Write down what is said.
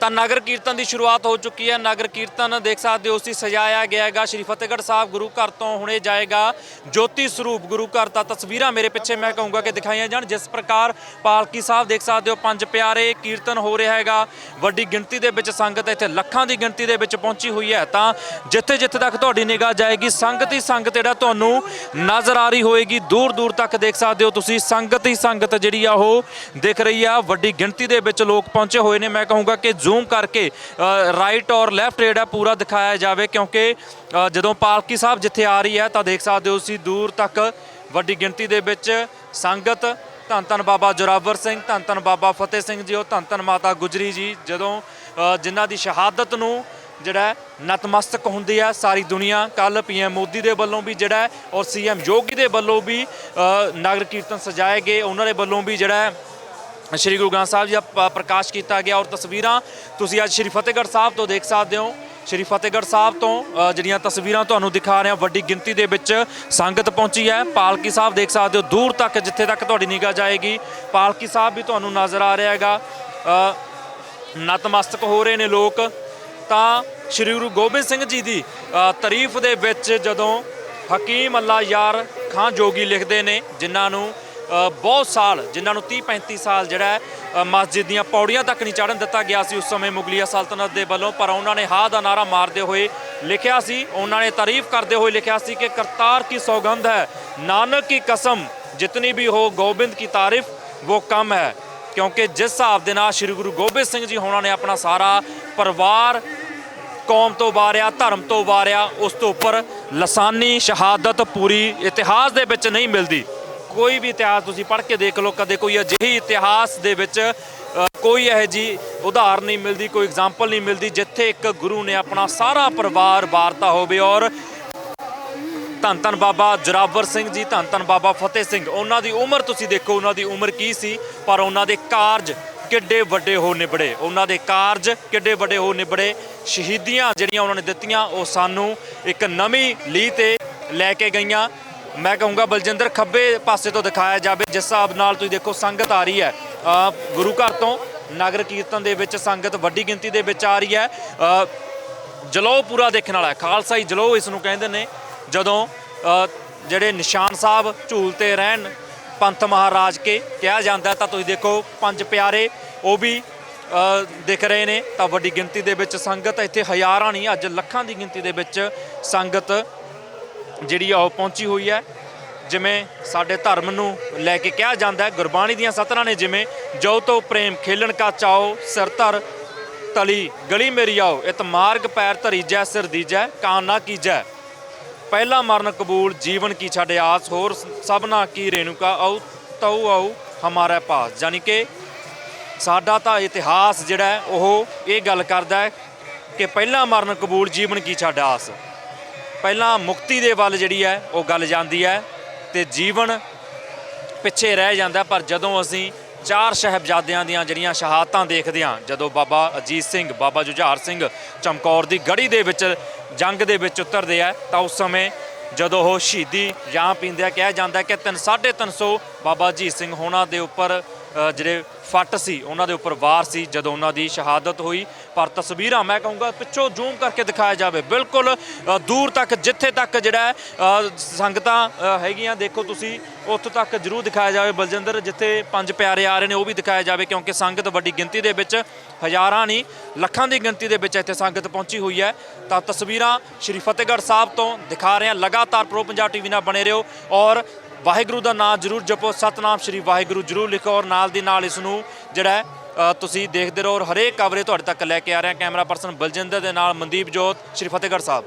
ਤਾਂ ਨਗਰ ਕੀਰਤਨ ਦੀ ਸ਼ੁਰੂਆਤ ਹੋ ਚੁੱਕੀ ਹੈ। ਨਗਰ ਕੀਰਤਨ ਦੇਖ ਸਕਦੇ ਹੋ ਸੀ ਸਜਾਇਆ ਗਿਆ ਹੈਗਾ। ਸ਼੍ਰੀ ਫਤਿਹਗੜ੍ਹ ਸਾਹਿਬ ਗੁਰੂ ਘਰ ਤੋਂ ਹੁਣੇ ਜਾਏਗਾ ਜੋਤੀ ਸਰੂਪ ਗੁਰੂ ਘਰ ਤਾਂ ਤਸਵੀਰਾਂ ਮੇਰੇ ਪਿੱਛੇ ਮੈਂ ਕਹੂੰਗਾ ਕਿ ਦਿਖਾਈਆਂ ਜਾਣ। ਜਿਸ ਪ੍ਰਕਾਰ ਪਾਲਕੀ ਸਾਹਿਬ ਦੇਖ ਸਕਦੇ ਹੋ, ਪੰਜ ਪਿਆਰੇ ਕੀਰਤਨ ਹੋ ਰਿਹਾ ਹੈਗਾ। ਵੱਡੀ ਗਿਣਤੀ ਦੇ ਵਿੱਚ ਸੰਗਤ ਇੱਥੇ, ਲੱਖਾਂ ਦੀ ਗਿਣਤੀ ਦੇ ਵਿੱਚ ਪਹੁੰਚੀ ਹੋਈ ਹੈ। ਤਾਂ ਜਿੱਥੇ ਜਿੱਥੇ ਤੱਕ ਤੁਹਾਡੀ ਨਿਗਾਹ ਜਾਏਗੀ, ਸੰਗਤ ਹੀ ਸੰਗਤ ਜਿਹੜਾ ਤੁਹਾਨੂੰ ਨਜ਼ਰ ਆ ਰਹੀ ਹੋਏਗੀ। ਦੂਰ ਦੂਰ ਤੱਕ ਦੇਖ ਸਕਦੇ ਹੋ ਤੁਸੀਂ, ਸੰਗਤ ਹੀ ਸੰਗਤ ਜਿਹੜੀ ਆ ਉਹ ਦਿਖ ਰਹੀ ਆ। ਵੱਡੀ ਗਿਣਤੀ ਦੇ ਵਿੱਚ ਲੋਕ ਪਹੁੰਚੇ ਹੋਏ ਨੇ। ਮੈਂ ਕਹੂੰਗਾ ਕਿ ਜ਼ੂਮ ਕਰਕੇ ਰਾਈਟ ਔਰ ਲੈਫਟ ਜਿਹੜਾ ਪੂਰਾ ਦਿਖਾਇਆ ਜਾਵੇ, ਕਿਉਂਕਿ ਜਦੋਂ ਪਾਲਕੀ ਸਾਹਿਬ ਜਿੱਥੇ ਆ ਰਹੀ ਹੈ, ਤਾਂ ਦੇਖ ਸਕਦੇ ਹੋ ਤੁਸੀਂ ਦੂਰ ਤੱਕ ਵੱਡੀ ਗਿਣਤੀ ਦੇ ਵਿੱਚ ਸੰਗਤ, ਧੰਨ ਧੰਨ ਬਾਬਾ ਜੋਰਾਵਰ ਸਿੰਘ, ਧੰਨ ਧੰਨ ਬਾਬਾ ਫਤਿਹ ਸਿੰਘ ਜੀ, ਉਹ ਧੰਨ ਧੰਨ ਮਾਤਾ ਗੁਜਰੀ ਜੀ, ਜਦੋਂ ਜਿਨ੍ਹਾਂ ਦੀ ਸ਼ਹਾਦਤ ਨੂੰ ਜਿਹੜਾ ਨਤਮਸਤਕ ਹੁੰਦੀ ਹੈ ਸਾਰੀ ਦੁਨੀਆ ਕੱਲ ਪੀਐਮ ਮੋਦੀ ਦੇ ਵੱਲੋਂ ਵੀ ਜਿਹੜਾ ਹੈ ਔਰ ਸੀਐਮ ਯੋਗੀ ਦੇ ਵੱਲੋਂ ਵੀ ਨਗਰ ਕੀਰਤਨ ਸਜਾਏ ਗਏ, ਉਹਨਾਂ ਦੇ ਵੱਲੋਂ ਵੀ ਜਿਹੜਾ ਸ਼੍ਰੀ ਗੁਰੂ ਗ੍ਰੰਥ ਸਾਹਿਬ ਜੀ ਦਾ ਪ੍ਰਕਾਸ਼ ਕੀਤਾ ਗਿਆ ਔਰ ਤਸਵੀਰਾਂ ਤੁਸੀਂ ਅੱਜ ਸ਼੍ਰੀ ਫਤਿਹਗੜ੍ਹ ਸਾਹਿਬ ਤੋਂ ਦੇਖ ਸਕਦੇ ਹੋ। ਸ਼੍ਰੀ ਫਤਿਹਗੜ੍ਹ ਸਾਹਿਬ ਤੋਂ ਜਿਹੜੀਆਂ ਤਸਵੀਰਾਂ ਤੁਹਾਨੂੰ ਦਿਖਾ ਰਹੇ ਹਾਂ ਵੱਡੀ ਗਿਣਤੀ ਦੇ ਵਿੱਚ ਸੰਗਤ ਪਹੁੰਚੀ ਹੈ। ਪਾਲਕੀ ਸਾਹਿਬ ਦੇਖ ਸਕਦੇ ਹੋ ਦੂਰ ਤੱਕ ਜਿੱਥੇ ਤੱਕ ਤੁਹਾਡੀ ਨਿਗਾਹ ਜਾਏਗੀ। ਪਾਲਕੀ ਸਾਹਿਬ ਵੀ ਤੁਹਾਨੂੰ ਨਜ਼ਰ ਆ ਰਿਹਾ ਹੈਗਾ। ਨਤਮਸਤਕ ਹੋ ਰਹੇ ਨੇ ਲੋਕ। ਤਾਂ ਸ਼੍ਰੀ ਗੁਰੂ ਗੋਬਿੰਦ ਸਿੰਘ ਜੀ ਦੀ ਅ, ਤਾਰੀਫ ਦੇ ਵਿੱਚ ਜਦੋਂ ਹਕੀਮ ਅੱਲਾ ਯਾਰ ਖਾਂ ਜੋਗੀ ਲਿਖਦੇ ਨੇ ਜਿਨ੍ਹਾਂ ਨੂੰ ਬਹੁਤ ਸਾਲ, ਜਿਨ੍ਹਾਂ ਨੂੰ 30 35 ਸਾਲ ਜਿਹੜਾ ਮਸਜਿਦ ਦੀਆਂ ਪੌੜੀਆਂ ਤੱਕ ਨਹੀਂ ਚੜ੍ਹਨ ਦਿੱਤਾ ਗਿਆ ਸੀ ਉਸ ਸਮੇਂ ਮੁਗਲੀਆ ਸਲਤਨਤ ਦੇ ਵੱਲੋਂ, ਪਰ ਉਹਨਾਂ ਨੇ ਹਾਂ ਦਾ ਨਾਰਾ ਮਾਰਦੇ ਹੋਏ ਲਿਖਿਆ ਸੀ, ਉਹਨਾਂ ਨੇ ਤਾਰੀਫ ਕਰਦੇ ਹੋਏ ਲਿਖਿਆ ਸੀ ਕਿ ਕਰਤਾਰ ਕੀ ਸੌਗੰਧ ਹੈ, ਨਾਨਕ ਕੀ ਕਸਮ, ਜਿਤਨੀ ਵੀ ਹੋ ਗੋਬਿੰਦ ਕੀ ਤਾਰੀਫ ਉਹ ਕਮ ਹੈ। ਕਿਉਂਕਿ ਜਿਸ ਹਿਸਾਬ ਦੇ ਨਾਲ ਸ੍ਰੀ ਗੁਰੂ ਗੋਬਿੰਦ ਸਿੰਘ ਜੀ ਹੋਣਾ ਨੇ ਆਪਣਾ ਸਾਰਾ ਪਰਿਵਾਰ ਕੌਮ ਤੋਂ ਵਾਰਿਆ, ਧਰਮ ਤੋਂ ਵਾਰਿਆ, ਉਸ ਤੋਂ ਉੱਪਰ ਲਸਾਨੀ, ਸ਼ਹਾਦਤ ਪੂਰੀ ਇਤਿਹਾਸ ਦੇ ਵਿੱਚ ਨਹੀਂ ਮਿਲਦੀ। ਕੋਈ ਵੀ ਇਤਿਹਾਸ ਤੁਸੀਂ ਪੜ੍ਹ ਕੇ ਦੇਖ ਲਓ, ਕਦੇ ਕੋਈ ਅਜਿਹੀ ਇਤਿਹਾਸ ਦੇ ਵਿੱਚ ਕੋਈ ਇਹੋ ਜੀ ਉਦਾਹਰਨ ਨਹੀਂ ਮਿਲਦੀ, ਕੋਈ ਐਗਜ਼ਾਮਪਲ ਨਹੀਂ ਮਿਲਦੀ, ਜਿੱਥੇ ਇੱਕ ਗੁਰੂ ਨੇ ਆਪਣਾ ਸਾਰਾ ਪਰਿਵਾਰ ਵਾਰਤਾ ਹੋਵੇ ਔਰ ਧੰਨ ਧੰਨ ਬਾਬਾ ਜਰਾਵਰ ਸਿੰਘ ਜੀ, ਧੰਨ ਧੰਨ ਬਾਬਾ ਫਤਿਹ ਸਿੰਘ, ਉਹਨਾਂ ਦੀ ਉਮਰ ਤੁਸੀਂ ਦੇਖੋ, ਉਹਨਾਂ ਦੀ ਉਮਰ ਕੀ ਸੀ, ਪਰ ਉਹਨਾਂ ਦੇ ਕਾਰਜ ਕਿੱਡੇ ਵੱਡੇ ਹੋ ਨਿਬੜੇ, ਉਹਨਾਂ ਦੇ ਕਾਰਜ ਕਿੱਡੇ ਵੱਡੇ ਹੋ ਨਿਬੜੇ, ਸ਼ਹੀਦੀਆਂ ਜਿਹੜੀਆਂ ਉਹਨਾਂ ਨੇ ਦਿੱਤੀਆਂ, ਉਹ ਸਾਨੂੰ ਇੱਕ ਨਵੀਂ ਲੀਹ ਤੇ ਲੈ ਕੇ ਗਈਆਂ ਮੈਂ ਕਹੂੰਗਾ ਬਲਜਿੰਦਰ, ਖੱਬੇ ਪਾਸੇ ਤੋਂ ਦਿਖਾਇਆ ਜਾਵੇ, ਜਿਸ ਹਿਸਾਬ ਨਾਲ ਤੁਸੀਂ ਦੇਖੋ ਸੰਗਤ ਆ ਰਹੀ ਹੈ। ਗੁਰੂ ਘਰ ਤੋਂ ਨਗਰ ਕੀਰਤਨ ਦੇ ਵਿੱਚ ਸੰਗਤ ਵੱਡੀ ਗਿਣਤੀ ਦੇ ਵਿੱਚ ਆ ਰਹੀ ਹੈ। ਜਲੋ ਪੂਰਾ ਦੇਖਣ ਵਾਲਾ ਖਾਲਸਾਈ ਜਲੋ ਇਸ ਨੂੰ ਕਹਿੰਦੇ ਨੇ, ਜਦੋਂ ਜਿਹੜੇ ਨਿਸ਼ਾਨ ਸਾਹਿਬ ਝੂਲਤੇ ਰਹਿਣ, ਪੰਥ ਮਹਾਰਾਜ ਕੇ ਕਿਹਾ ਜਾਂਦਾ ਤਾਂ ਤੁਸੀਂ ਦੇਖੋ ਪੰਜ ਪਿਆਰੇ, ਉਹ ਵੀ ਦਿਖ ਰਹੇ ਨੇ। ਤਾਂ ਵੱਡੀ ਗਿਣਤੀ ਦੇ ਵਿੱਚ ਸੰਗਤ, ਇੱਥੇ ਹਜ਼ਾਰਾਂ ਨਹੀਂ, ਅੱਜ ਲੱਖਾਂ ਦੀ ਗਿਣਤੀ ਦੇ ਵਿੱਚ ਸੰਗਤ ਜਿਹੜੀ ਆ ਉਹ ਪਹੁੰਚੀ ਹੋਈ ਹੈ। ਜਿਵੇਂ ਸਾਡੇ ਧਰਮ ਨੂੰ ਲੈ ਕੇ ਕਿਹਾ ਜਾਂਦਾ ਹੈ, ਗੁਰਬਾਣੀ ਦੀਆਂ ਸਤਰਾਂ ਨੇ ਜਿਵੇਂ, ਜੋ ਤੋ ਪ੍ਰੇਮ ਖੇਲਣ ਕਾ ਚਾਓ ਸਿਰ ਧਰ, ਤਲੀ ਗਲੀ ਮੇਰੀ ਆਓ, ਇਤ ਮਾਰਗ ਪੈਰ ਧਰੀਜੈ, ਸਿਰ ਦੀਜੈ, ਕਾਨਾ ਕੀਜੈ। ਪਹਿਲਾ ਮਰਨ ਕਬੂਲ ਜੀਵਨ ਕੀ ਛੱਡ ਆਸ, ਹੋਰ ਸਭਨਾ ਕੀ ਰੇਣੂਕਾ ਆਉ, ਤਉ ਆਉ ਹਮਾਰਾ ਪਾਸ। ਯਾਨੀ ਕਿ ਸਾਡਾ ਤਾਂ ਇਤਿਹਾਸ ਜਿਹੜਾ ਉਹ ਇਹ ਗੱਲ ਕਰਦਾ ਹੈ ਕਿ ਪਹਿਲਾ ਮਰਨ ਕਬੂਲ ਜੀਵਨ ਕੀ ਛੱਡ ਆਸ। ਪਹਿਲਾਂ ਮੁਕਤੀ ਦੇ ਵੱਲ ਜਿਹੜੀ ਹੈ, ਉਹ ਗੱਲ ਜਾਂਦੀ ਹੈ ਤੇ ਜੀਵਨ ਪਿੱਛੇ ਰਹਿ ਜਾਂਦਾ, ਪਰ ਜਦੋਂ ਅਸੀਂ ਚਾਰ ਸ਼ਹਿਬਜ਼ਾਦਿਆਂ ਦੀਆਂ ਜਿਹੜੀਆਂ ਸ਼ਹਾਦਤਾਂ ਦੇਖਦੇ ਹਾਂ, ਜਦੋਂ ਬਾਬਾ ਅਜੀਤ ਸਿੰਘ, ਬਾਬਾ ਜੁਝਾਰ ਸਿੰਘ ਚਮਕੌਰ ਦੀ ਗੜੀ ਦੇ ਵਿੱਚ, ਜੰਗ ਦੇ ਵਿੱਚ ਉਤਰਦੇ ਆ, ਤਾਂ ਉਸ ਸਮੇਂ ਜਦੋਂ ਉਹ ਸ਼ਹੀਦੀ ਜਾਂ ਪੀਂਦੇ ਕਿਹਾ ਜਾਂਦਾ ਕਿ 3 350 ਬਾਬਾ ਅਜੀਤ ਸਿੰਘ ਹੋਣਾ ਦੇ ਉੱਪਰ ਜਿਹੜੇ ਫੱਟ ਸੀ, ਉਹਨਾਂ ਦੇ ਉੱਪਰ ਵਾਰ ਸੀ ਜਦੋਂ ਉਹਨਾਂ ਦੀ ਸ਼ਹਾਦਤ ਹੋਈ। ਪਰ ਤਸਵੀਰਾਂ ਮੈਂ ਕਹੂੰਗਾ, ਪਿੱਛੋਂ ਜ਼ੂਮ ਕਰਕੇ ਦਿਖਾਇਆ ਜਾਵੇ। ਬਿਲਕੁਲ ਦੂਰ ਤੱਕ, ਜਿੱਥੇ ਤੱਕ ਜਿਹੜਾ ਸੰਗਤਾਂ ਹੈਗੀਆਂ, ਦੇਖੋ ਤੁਸੀਂ, ਉੱਥੋਂ ਤੱਕ ਜ਼ਰੂਰ ਦਿਖਾਇਆ ਜਾਵੇ। ਬਲਜਿੰਦਰ, ਜਿੱਥੇ ਪੰਜ ਪਿਆਰੇ ਆ ਰਹੇ ਨੇ, ਉਹ ਵੀ ਦਿਖਾਇਆ ਜਾਵੇ, ਕਿਉਂਕਿ ਸੰਗਤ ਵੱਡੀ ਗਿਣਤੀ ਦੇ ਵਿੱਚ ਹਜ਼ਾਰਾਂ ਨਹੀਂ, ਲੱਖਾਂ ਦੀ ਗਿਣਤੀ ਦੇ ਵਿੱਚ ਇੱਥੇ ਸੰਗਤ ਪਹੁੰਚੀ ਹੋਈ ਹੈ। ਤਾਂ ਤਸਵੀਰਾਂ ਸ਼੍ਰੀ ਫਤਿਹਗੜ੍ਹ ਸਾਹਿਬ ਤੋਂ ਦਿਖਾ ਰਹੇ ਹਾਂ। ਲਗਾਤਾਰ ਪ੍ਰੋ ਪੰਜਾਬ ਟੀਵੀ ਨਾਲ ਬਣੇ ਰਹੋ ਔਰ ਵਾਹਿਗੁਰੂ ਦਾ ਨਾਮ ਜਰੂਰ ਜਪੋ। ਸਤਨਾਮ ਸ਼੍ਰੀ ਵਾਹਿਗੁਰੂ ਜਰੂਰ ਲਿਖੋ ਔਰ ਨਾਲ ਦੀ ਨਾਲ ਇਸ ਨੂੰ ਜਿਹੜਾ ਤੁਸੀਂ ਦੇਖਦੇ ਰਹੋ ਔਰ ਹਰੇਕ ਕਵਰੇ ਤੁਹਾਡੇ ਤੱਕ ਲੈ ਕੇ ਆ ਰਹੇ ਹਾਂ। ਕੈਮਰਾ ਪਰਸਨ ਬਲਜਿੰਦਰ ਦੇ ਨਾਲ ਮਨਦੀਪ ਜੋਤ, ਸ਼੍ਰੀ ਫਤਿਹਗੜ੍ਹ ਸਾਹਿਬ।